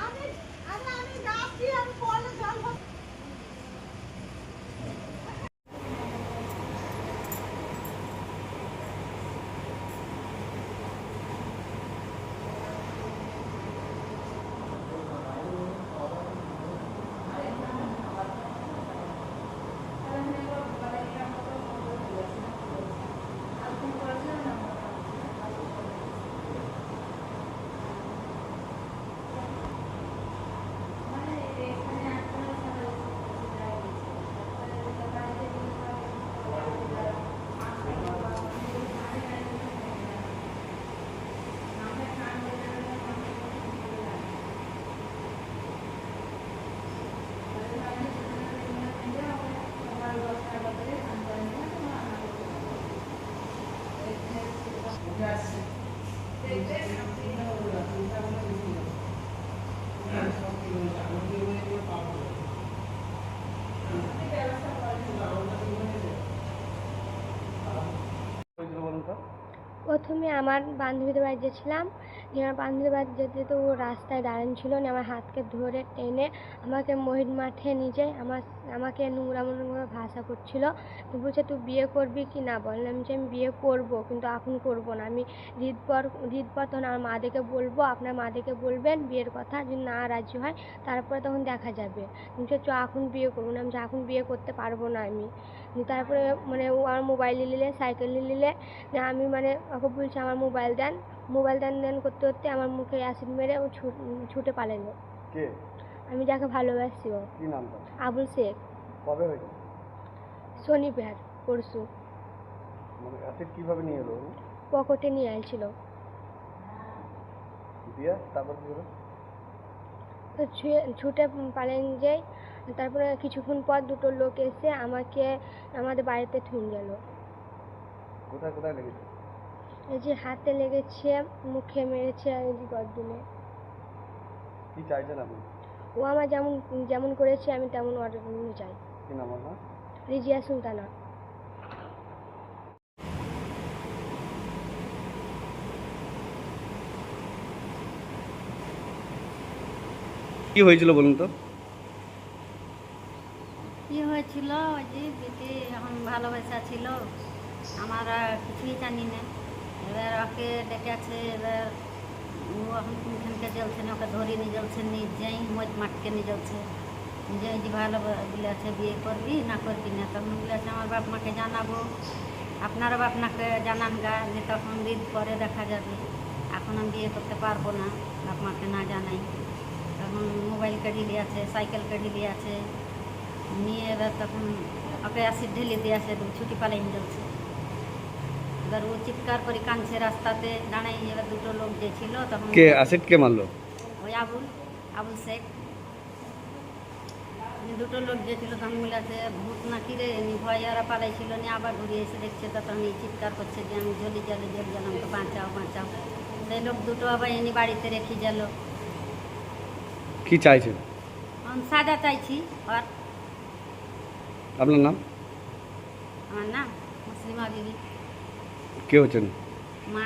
আমি আমি রাখছি আমি প্রথমে আমার বান্ধবীদের বাড়ি গেছিলাম আমার বান্ধবীদের বাড়ি যেতে যেতে ও রাস্তায় দাঁড়ানো ছিল নিয়ে আমার হাতকে ধরে টেনে আমাকে মহিষ মাঠে নিয়ে যায়, আমার, আমাকে নোংরা নোংরা ভাষা করছিল। বলছে, তুই বিয়ে করবি কি না? বললাম যে আমি বিয়ে করব, কিন্তু এখন করব না। আমি রিতপর রিতপর তখন আমার মা মাদেরকে বলব, আপনার মা মাদেরকে বলবেন বিয়ের কথা, যদি না রাজি হয়, তারপরে তখন দেখা যাবে। বলছে, চ, এখন বিয়ে করব না। আমি এখন বিয়ে করতে পারব না আমি। তারপরে মানে ও আমার মোবাইল নিয়ে নিলে, সাইকেল নিয়ে নিলে আমি মানে ওকে বলছি, আমার মোবাইল দেন। মোবাইল দেন দেন করতে করতে আমার মুখে অ্যাসিড মেরে ও ছুট- পালালো। কে? আমি যাকে ভালোবাসি ও। কি নামটা আবুল শেখ। কবে হয়েছে? শনিবার পরশু। মানে অ্যাসিড কীভাবে নিয়ে এলো? পকেটে নিয়ে আসছিল দিয়ে তারপর কি হলো? তো ছুঁয়ে ছুটে পালেন যাই তারপরে কিছুক্ষণ পর দুটো লোক এসে আমাকে আমাদের বাড়িতে থুন গেল। কোথায় কোথায় লেগেছে? এই যে হাতে লেগেছে মুখে মেরেছে আর এই গর্দনে কি চাইছেন আপনি? ও আমার যেমন যেমন করেছে আমি তেমন অর্ডার চাই কি নাম আপনার? রিজিয়া সুলতানা। কি হয়েছিল বলুন তো? কি হয়েছিল? ওই যে দিদি এখন ভালোবাসা ছিল। আমার আর কিছুই জানি না। এবার ওকে ডেকেছে, এবার ও এখন কোনখানকে জ্বলছে না, ওকে ধরে নিয়ে জ্বলছে, নিজেই মজ মাঠকে নিয়ে জ্বলছে। নিজে যে ভালো বলেছে বিয়ে করবি না করবি না, তখন বলেছে আমার বাপ মাকে জানাব। আপনারা বাপ জানান গা, যে তখন ঈদ পরে দেখা যাবে। এখন আমি বিয়ে করতে পারব না, বাপ মাকে না জানাই। তখন মোবাইল কেটে আছে, সাইকেল কেটে আছে। নিয়ে এবার তখন ওকে অ্যাসিড ঢেলে দিয়ে আসে ছুটি পালাই জ্বলছে। এবার ও চিৎকার করে কাঁদছে রাস্তাতে। দাঁড়াই এবার দুটো লোক যে ছিল তখন কে? অ্যাসিড কে মারলো? ওই আবুল আবুল শেখ। দুটো লোক যে ছিল তখন বলেছে ভূত নাকি রে? এমনি ভয় ওরা পালাইছিল নিয়ে আবার ঘুরে এসে দেখছে তখন এই চিৎকার করছে যে আমি জলি জলে জলি গেলাম তো বাঁচাও বাঁচাও। সেই লোক দুটো আবার এনে বাড়িতে রেখে গেল। কি চাইছেন? আমি সাজা চাইছি আর আপনার নাম? আমার নাম মুসলিমা বিবি। কে হচ্ছেন মা